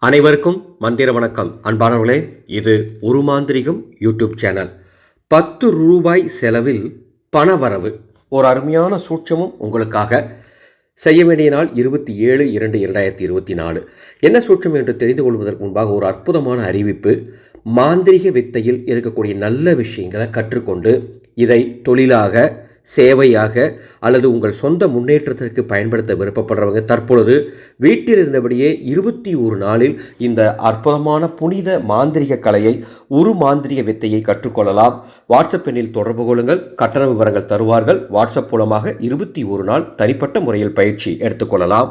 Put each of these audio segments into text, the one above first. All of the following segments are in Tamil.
அனைவருக்கும் மந்திர வணக்கம். அன்பானவர்களே இது ஒரு மாந்திரிகம் யூடியூப் சேனல். பத்து ரூபாய் செலவில் பணவரவு. ஒரு அருமையான சூட்சமும் உங்களுக்காக. செய்ய வேண்டிய நாள் இருபத்தி ஏழு இரண்டு இரண்டாயிரத்தி இருபத்தி நாலு. என்ன சூட்சம் என்று தெரிந்து கொள்வதற்கு முன்பாக ஒரு அற்புதமான அறிவிப்பு. மாந்திரிக வித்தையில் இருக்கக்கூடிய நல்ல விஷயங்களை கற்றுக்கொண்டு இதை தொழிலாக சேவையாக அல்லது உங்கள் சொந்த முன்னேற்றத்திற்கு பயன்படுத்த விருப்பப்படுறவங்க. தற்பொழுது வீட்டில் இருந்தபடியே இருபத்தி ஒரு நாளில் இந்த அற்புதமான புனித மாந்திரிக கலையை ஒரு மாந்திரிக வித்தையை கற்றுக்கொள்ளலாம். வாட்ஸ்அப் எண்ணில் தொடர்பு கொள்ளுங்கள். கட்டண விவரங்கள் தருவார்கள். வாட்ஸ்அப் மூலமாக இருபத்தி ஒரு நாள் தனிப்பட்ட முறையில் பயிற்சி எடுத்துக்கொள்ளலாம்.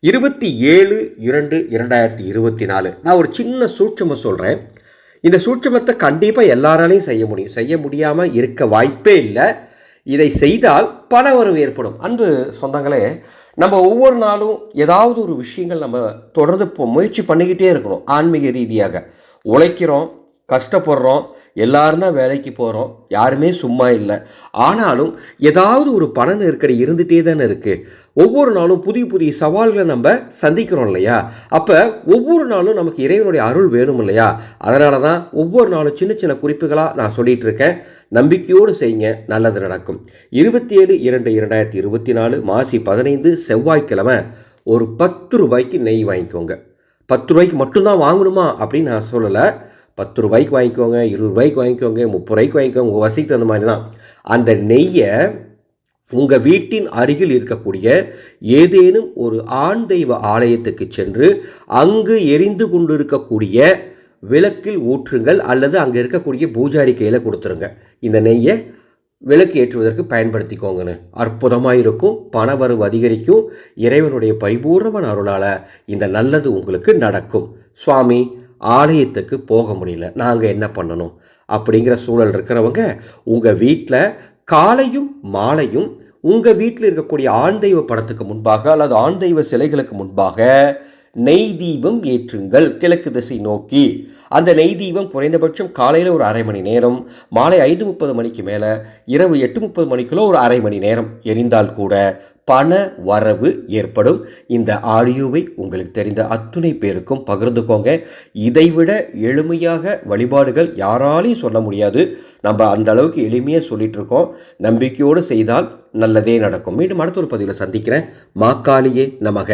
இருபத்தி ஏழு இரண்டு இரண்டாயிரத்தி இருபத்தி நாலு. நான் ஒரு சின்ன சூட்சமாக சொல்கிறேன் இந்த சூட்சமத்தை கண்டிப்பாக எல்லாராலையும் செய்ய முடியும். செய்ய முடியாமல் இருக்க வாய்ப்பே இல்லை. இதை செய்தால் பண வரவு ஏற்படும். அன்பு சொந்தங்களே நம்ம ஒவ்வொரு நாளும் ஏதாவது ஒரு விஷயங்கள் நம்ம தொடர்ந்து இப்போ முயற்சி பண்ணிக்கிட்டே இருக்கணும் ஆன்மீக ரீதியாக. உழைக்கிறோம் கஷ்டப்படுறோம் எல்லாரும் தான் வேலைக்கு போகிறோம் யாருமே சும்மா இல்லை. ஆனாலும் ஏதாவது ஒரு பண நெருக்கடி இருந்துகிட்டே தானே இருக்குது ஒவ்வொரு நாளும் புதிய புதிய சவால்களை நம்ம சந்திக்கிறோம் இல்லையா? அப்போ ஒவ்வொரு நாளும் நமக்கு இறைவனுடைய அருள் வேணும் இல்லையா? அதனால தான் ஒவ்வொரு நாளும் சின்ன சின்ன குறிப்புகளாக நான் சொல்லிகிட்டு இருக்கேன். நம்பிக்கையோடு செய்யுங்க. நல்லது நடக்கும். இருபத்தி ஏழு இரண்டு இரண்டாயிரத்தி இருபத்தி நாலு மாசி பதினைந்து செவ்வாய்க்கிழமை ஒரு பத்து ரூபாய்க்கு நெய் வாங்கிக்கோங்க. பத்து ரூபாய்க்கு மட்டும்தான் வாங்கணுமா அப்படின்னு நான் சொல்லலை. பத்து ரூபாய்க்கு வாங்கிக்கோங்க இருபது ரூபாய்க்கு வாங்கிக்கோங்க முப்பது ரூபாய்க்கு வாங்கிக்கோங்க உங்கள் வசதிக்கு தகுந்த மாதிரி தான். அந்த நெய்யை உங்கள் வீட்டின் அருகில் இருக்கக்கூடிய ஏதேனும் ஒரு ஆண் தெய்வ ஆலயத்துக்கு சென்று அங்கு எரிந்து கொண்டிருக்கக்கூடிய விளக்கில் ஊற்றுங்கள் அல்லது அங்கே இருக்கக்கூடிய பூஜாரி கையில் கொடுத்துருங்க. இந்த நெய்யை விளக்கு ஏற்றுவதற்கு பயன்படுத்திக்கோங்கன்னு. அற்புதமாக இருக்கும் பணவரவு அதிகரிக்கும் இறைவனுடைய பரிபூர்ணமான அருளால் இந்த நல்லது உங்களுக்கு நடக்கும். சுவாமி ஆலயத்துக்கு போக முடியல. நாங்கள் என்ன பண்ணணும்? அப்படிங்கிற சூழல் இருக்கிறவங்க உங்கள் வீட்டில் காலையும் மாலையும் உங்கள் வீட்டில் இருக்கக்கூடிய ஆண் தெய்வ படத்துக்கு முன்பாக அல்லது ஆண் தெய்வ சிலைகளுக்கு முன்பாக நெய் தீபம் ஏற்றுங்கள். கிழக்கு திசை நோக்கி. அந்த நெய் தீபம் குறைந்தபட்சம் காலையில் ஒரு அரை மணி நேரம் மாலை ஐந்து முப்பது மணிக்கு மேலே இரவு எட்டு முப்பது மணிக்குள்ளே ஒரு அரை மணி நேரம் எரிந்தால் கூட பண வரவு ஏற்படும். இந்த ஆடியோவை உங்களுக்கு தெரிந்த அத்துணை பேருக்கும் பகிர்ந்துக்கோங்க. இதைவிட எளிமையாக வழிபாடுகள் யாராலையும் சொல்ல முடியாது. நம்ம அந்த அளவுக்கு எளிமையாக சொல்லிட்டு இருக்கோம் நம்பிக்கையோடு செய்தால் நல்லதே நடக்கும். மீண்டும் அடுத்த ஒரு பதிவில் சந்திக்கிறேன். மாக்காளியே நமக.